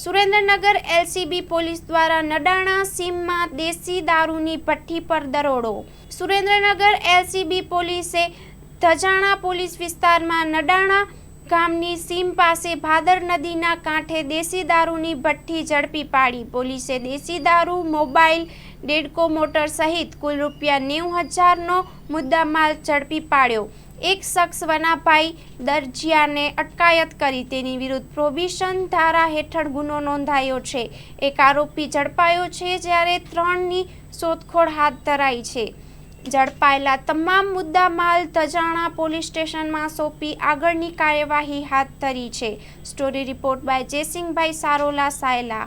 Surendranagar LCB police દ્વારા નડાણા સીમમાં દેશી દારૂની ભઠ્ઠી પર દરોડો. સુરેન્દ્રનગર એલસીબી પોલીસે ધજાણા પોલીસ વિસ્તારમાં નડાણા ગામની સીમ પાસે ભાદર નદીના કાંઠે દેશી દારૂની ભઠ્ઠી ઝડપી પાડી. પોલીસે દેશી દારૂ, મોબાઈલ, ડેડકો મોટર સહિત કુલ રૂપિયા નેવું હજારનો મુદ્દામાલ ઝડપી પાડ્યો. એક શખ્સ વનાભાઈ દરજિયાને અટકાયત કરી તેની વિરુદ્ધ પ્રોબિશન ધારા હેઠળ ગુનો નોંધાયો છે. એક આરોપી ઝડપાયો છે જ્યારે ત્રણની શોધખોળ હાથ ધરાઈ છે. ઝડપાયેલા તમામ મુદ્દામાલ તજાણા પોલીસ સ્ટેશનમાં સોંપી આગળની કાર્યવાહી હાથ ધરી છે. Story report by Jaysinhbhai Sarola Sayla.